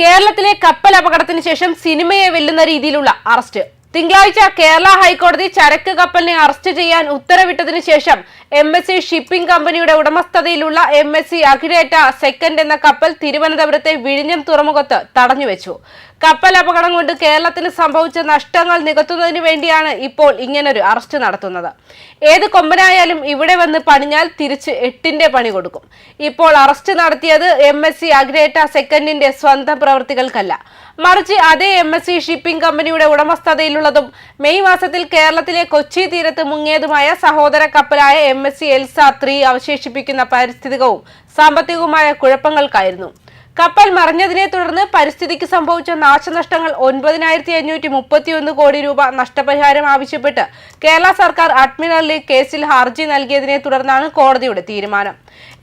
കേരളത്തിലെ കപ്പൽ അപകടത്തിന് ശേഷം സിനിമയെ വെല്ലുന്ന രീതിയിലുള്ള അറസ്റ്റ്. തിങ്കളാഴ്ച കേരള ഹൈക്കോടതി ചരക്ക് കപ്പലിനെ അറസ്റ്റ് ചെയ്യാൻ ഉത്തരവിട്ടതിനു ശേഷം എം എസ് സി ഷിപ്പിംഗ് കമ്പനിയുടെ ഉടമസ്ഥതയിലുള്ള M S C Akiteta second എന്ന കപ്പൽ തിരുവനന്തപുരത്തെ വിഴിഞ്ഞം തുറമുഖത്ത് തടഞ്ഞുവെച്ചു. കപ്പൽ അപകടം കൊണ്ട് കേരളത്തിന് സംഭവിച്ച നഷ്ടങ്ങൾ നികത്തുന്നതിന് വേണ്ടിയാണ് ഇപ്പോൾ ഇങ്ങനൊരു അറസ്റ്റ് നടത്തുന്നത്. ഏത് കൊമ്പനായാലും ഇവിടെ വന്ന് പണിഞ്ഞാൽ തിരിച്ച് എട്ടിന്റെ പണി കൊടുക്കും. ഇപ്പോൾ അറസ്റ്റ് നടത്തിയത് എം എസ് സി അഗ്രേറ്റ സെക്കൻഡിന്റെ സ്വന്തം പ്രവൃത്തികൾക്കല്ല. മറിച്ച് അതേ എം എസ് സി ഷിപ്പിംഗ് കമ്പനിയുടെ ഉടമസ്ഥതയിലുള്ളതും മെയ് മാസത്തിൽ കേരളത്തിലെ കൊച്ചി തീരത്ത് മുങ്ങിയതുമായ സഹോദര കപ്പലായ M S C Elsa three അവശേഷിപ്പിക്കുന്ന പാരിസ്ഥിതികവും സാമ്പത്തികവുമായ കുഴപ്പങ്ങൾക്കായിരുന്നു. കപ്പൽ മറിഞ്ഞതിനെ തുടർന്ന് പരിസ്ഥിതിക്ക് സംഭവിച്ച നാശനഷ്ടങ്ങൾ ഒൻപതിനായിരത്തി അഞ്ഞൂറ്റി മുപ്പത്തിയൊന്ന് കോടി രൂപ നഷ്ടപരിഹാരം ആവശ്യപ്പെട്ട് കേരള സർക്കാർ അഡ്മിറൽ ലീഗ് കേസിൽ ഹർജി നൽകിയതിനെ തുടർന്നാണ് കോടതിയുടെ തീരുമാനം.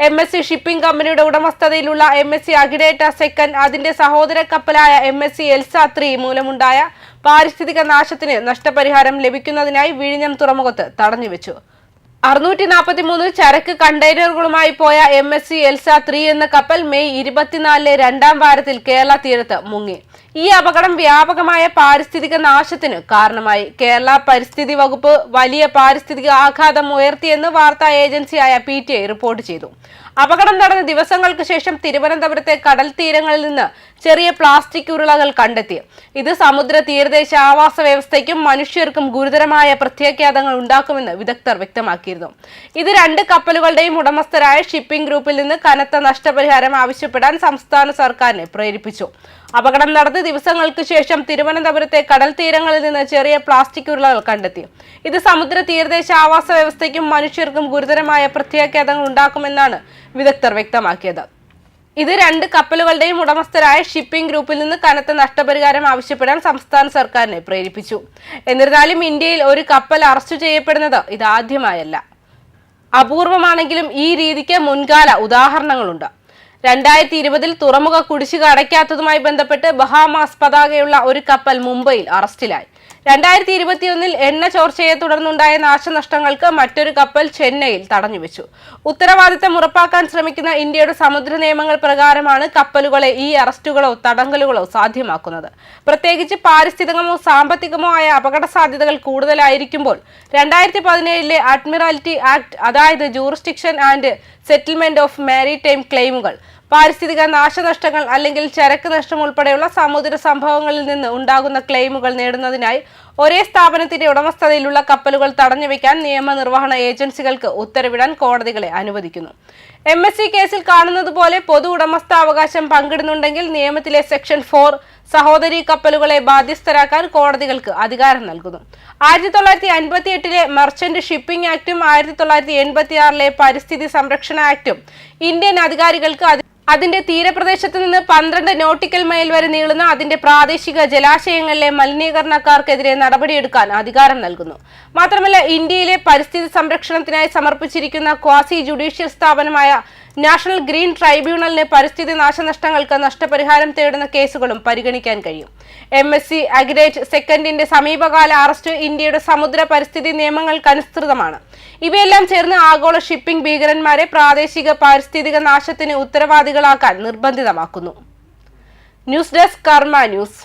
എം എസ് സി ഷിപ്പിംഗ് കമ്പനിയുടെ ഉടമസ്ഥതയിലുള്ള M S C Akiteta second അതിന്റെ സഹോദര കപ്പലായ M S C Elsa three മൂലമുണ്ടായ പാരിസ്ഥിതിക നാശത്തിന് നഷ്ടപരിഹാരം ലഭിക്കുന്നതിനായി വിഴിഞ്ഞം തുറമുഖത്ത് തടഞ്ഞുവെച്ചു. അറുന്നൂറ്റി നാൽപ്പത്തി മൂന്ന് ചരക്ക് കണ്ടെയ്നറുകളുമായി പോയ M S C Elsa three എന്ന കപ്പൽ മെയ് ഇരുപത്തിനാലിലെ രണ്ടാം വാരത്തിൽ കേരള തീരത്ത് മുങ്ങി. ഈ അപകടം വ്യാപകമായ പാരിസ്ഥിതിക നാശത്തിന് കാരണമായി. കേരള പരിസ്ഥിതി വകുപ്പ് വലിയ പാരിസ്ഥിതിക ആഘാതം ഉയർത്തിയെന്ന് വാർത്താ ഏജൻസിയായ പി ടി ഐ റിപ്പോർട്ട് ചെയ്തു. അപകടം നടന്ന ദിവസങ്ങൾക്ക് ശേഷം തിരുവനന്തപുരത്തെ കടൽ തീരങ്ങളിൽ നിന്ന് ചെറിയ പ്ലാസ്റ്റിക് ഉരുളകൾ കണ്ടെത്തി. ഇത് സമുദ്ര തീരദേശ ആവാസ വ്യവസ്ഥയ്ക്കും മനുഷ്യർക്കും ഗുരുതരമായ പ്രത്യാഘാതങ്ങൾ ഉണ്ടാക്കുമെന്ന് വിദഗ്ധർ വ്യക്തമാക്കിയിരുന്നു. ഇത് രണ്ട് കപ്പലുകളുടെയും ഉടമസ്ഥരായ ഷിപ്പിംഗ് ഗ്രൂപ്പിൽ നിന്ന് കനത്ത നഷ്ടപരിഹാരം ആവശ്യപ്പെടാൻ സംസ്ഥാന സർക്കാരിനെ പ്രേരിപ്പിച്ചു. അപകടം നടന്ന ദിവസങ്ങൾക്ക് ശേഷം തിരുവനന്തപുരത്തെ കടൽ തീരങ്ങളിൽ നിന്ന് ചെറിയ പ്ലാസ്റ്റിക് ഉരുളകൾ കണ്ടെത്തി. ഇത് സമുദ്ര തീരദേശ ആവാസ വ്യവസ്ഥയ്ക്കും മനുഷ്യർക്കും ഗുരുതരമായ പ്രത്യാഘാതങ്ങൾ ഉണ്ടാക്കുമെന്നാണ് വിദഗ്ധർ വ്യക്തമാക്കിയത്. ഇത് രണ്ട് കപ്പലുകളുടെയും ഉടമസ്ഥരായ ഷിപ്പിംഗ് ഗ്രൂപ്പിൽ നിന്ന് കനത്ത നഷ്ടപരിഹാരം ആവശ്യപ്പെടാൻ സംസ്ഥാന സർക്കാരിനെ പ്രേരിപ്പിച്ചു. എന്നിരുന്നാലും ഇന്ത്യയിൽ ഒരു കപ്പൽ അറസ്റ്റ് ചെയ്യപ്പെടുന്നത് ഇതാദ്യമായല്ല അപൂർവമാണെങ്കിലും ഈ രീതിക്ക് മുൻകാല ഉദാഹരണങ്ങളുണ്ട്. രണ്ടായിരത്തി ഇരുപതിൽ തുറമുഖ കുടിശ്ശിക അടയ്ക്കാത്തതുമായി ബന്ധപ്പെട്ട് ബഹാമാസ് പതാകയുള്ള ഒരു കപ്പൽ മുംബൈയിൽ അറസ്റ്റിലായി. രണ്ടായിരത്തി ഇരുപത്തിയൊന്നിൽ എണ്ണ ചോർച്ചയെ തുടർന്നുണ്ടായ നാശനഷ്ടങ്ങൾക്ക് മറ്റൊരു കപ്പൽ ചെന്നൈയിൽ തടഞ്ഞുവെച്ചു. ഉത്തരവാദിത്തം ഉറപ്പാക്കാൻ ശ്രമിക്കുന്ന ഇന്ത്യയുടെ സമുദ്ര നിയമങ്ങൾ പ്രകാരമാണ് കപ്പലുകളെ ഈ അറസ്റ്റുകളോ തടങ്കലുകളോ സാധ്യമാക്കുന്നത്. പ്രത്യേകിച്ച് പാരിസ്ഥിതികമോ സാമ്പത്തികമോ ആയ അപകട സാധ്യതകൾ കൂടുതലായിരിക്കുമ്പോൾ രണ്ടായിരത്തി പതിനേഴിലെ അഡ്മിറാലിറ്റി ആക്ട് അതായത് jurisdiction and settlement of maritime ക്ലെയിമുകൾ പാരിസ്ഥിതിക നാശനഷ്ടങ്ങൾ അല്ലെങ്കിൽ ചരക്ക് നഷ്ടം ഉൾപ്പെടെയുള്ള സമുദ്ര സംഭവങ്ങളിൽ നിന്ന് ഉണ്ടാകുന്ന ക്ലെയിമുകൾ നേടുന്നതിനായി ഒരേ സ്ഥാപനത്തിന്റെ ഉടമസ്ഥതയിലുള്ള കപ്പലുകൾ തടഞ്ഞുവെക്കാൻ നിയമനിർവഹണ ഏജൻസികൾക്ക് ഉത്തരവിടാൻ കോടതികളെ അനുവദിക്കുന്നു. എം എസ് സി കേസിൽ കാണുന്നത് പോലെ പൊതു ഉടമസ്ഥാവകാശം പങ്കിടുന്നുണ്ടെങ്കിൽ നിയമത്തിലെ സെക്ഷൻ ഫോർ സഹോദരി കപ്പലുകളെ ബാധ്യസ്ഥരാക്കാൻ കോടതികൾക്ക് അധികാരം നൽകുന്നു. ആയിരത്തി തൊള്ളായിരത്തി അൻപത്തി എട്ടിലെ മെർച്ചന്റ് ഷിപ്പിംഗ് ആക്ടും ആയിരത്തി തൊള്ളായിരത്തി എൺപത്തി ആറിലെ പരിസ്ഥിതി സംരക്ഷണ ആക്ടും ഇന്ത്യൻ അധികാരികൾക്ക് അധി- അതിന്റെ തീരപ്രദേശത്ത് നിന്ന് പന്ത്രണ്ട് നോട്ടിക്കൽ മൈൽ വരെ നീളുന്ന അതിന്റെ പ്രാദേശിക ജലാശയങ്ങളിലെ മലിനീകരണക്കാർക്കെതിരെ നടപടിയെടുക്കാൻ അധികാരം നൽകുന്നു. മാത്രമല്ല ഇന്ത്യയിലെ പരിസ്ഥിതി സംരക്ഷണത്തിനായി സമർപ്പിച്ചിരിക്കുന്ന ക്വാസി ജുഡീഷ്യൽ സ്ഥാപനമായ നാഷണൽ ഗ്രീൻ ട്രൈബ്യൂണലിന് പരിസ്ഥിതി നാശനഷ്ടങ്ങൾക്ക് നഷ്ടപരിഹാരം തേടുന്ന കേസുകളും പരിഗണിക്കാൻ കഴിയും. എം എസ് സി അഗ്രേറ്റ് സെക്കൻഡിന്റെ സമീപകാല അറസ്റ്റ് ഇന്ത്യയുടെ സമുദ്ര പരിസ്ഥിതി നിയമങ്ങൾക്കനുസൃതമാണ് ഇവയെല്ലാം ചേർന്ന് ആഗോള ഷിപ്പിംഗ് ഭീകരന്മാരെ പ്രാദേശിക പാരിസ്ഥിതിക നാശത്തിന് ഉത്തരവാദികളാക്കാൻ നിർബന്ധിതമാക്കുന്നു. News desk Karma news.